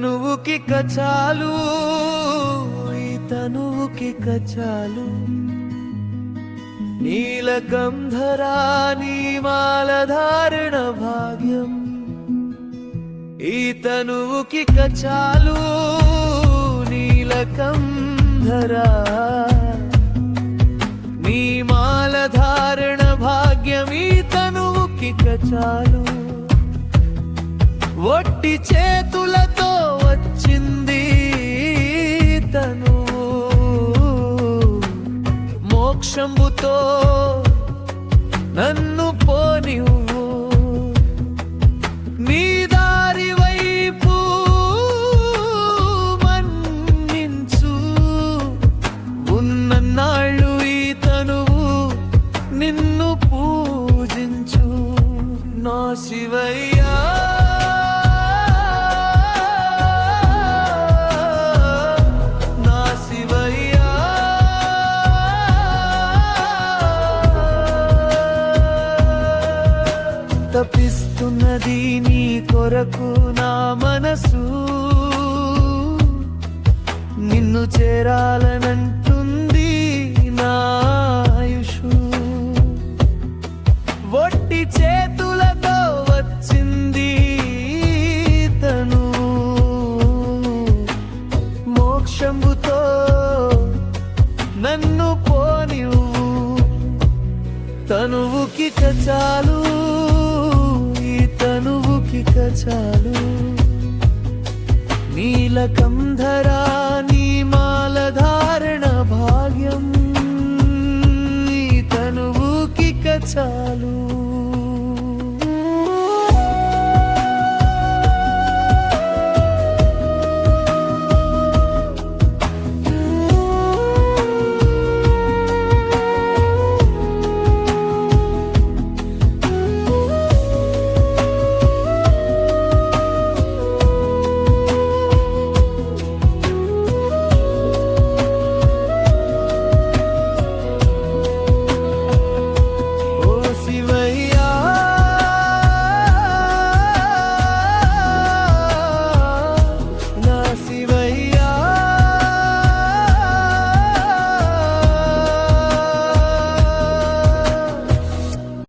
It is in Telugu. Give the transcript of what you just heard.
తనువుకి కచాలు ఈ తనువుకి కచాలు నీలకంధరా నీమాలధారణ భాగ్యం ఈ తనువుకి కచాలు నీలకంధరా. నీ మాలధారణ భాగ్యం ఈ తనువుకి కచాలు ఒట్టి చేతులతో మోక్షంబుతో నన్ను పోనివ్వు. నీ దారి వైపు మన్నించు. ఉన్నన్నాళ్ళు ఈ తనువు నిన్ను పూజించు. నా శివయ్యా. తపిస్తున్నది నీ కొరకు నా మనసు. నిన్ను చేరాలనంటుంది నాయుషు వట్టి చేతులతో వచ్చింది తను. మోక్షంబుతో నన్ను పోనివు తనువుకి కచాలు ఈ చాలు. కచాలు నీలకంధరా నీ మాలధారణ భాగ్యం ఈ తనువుకి కచాలు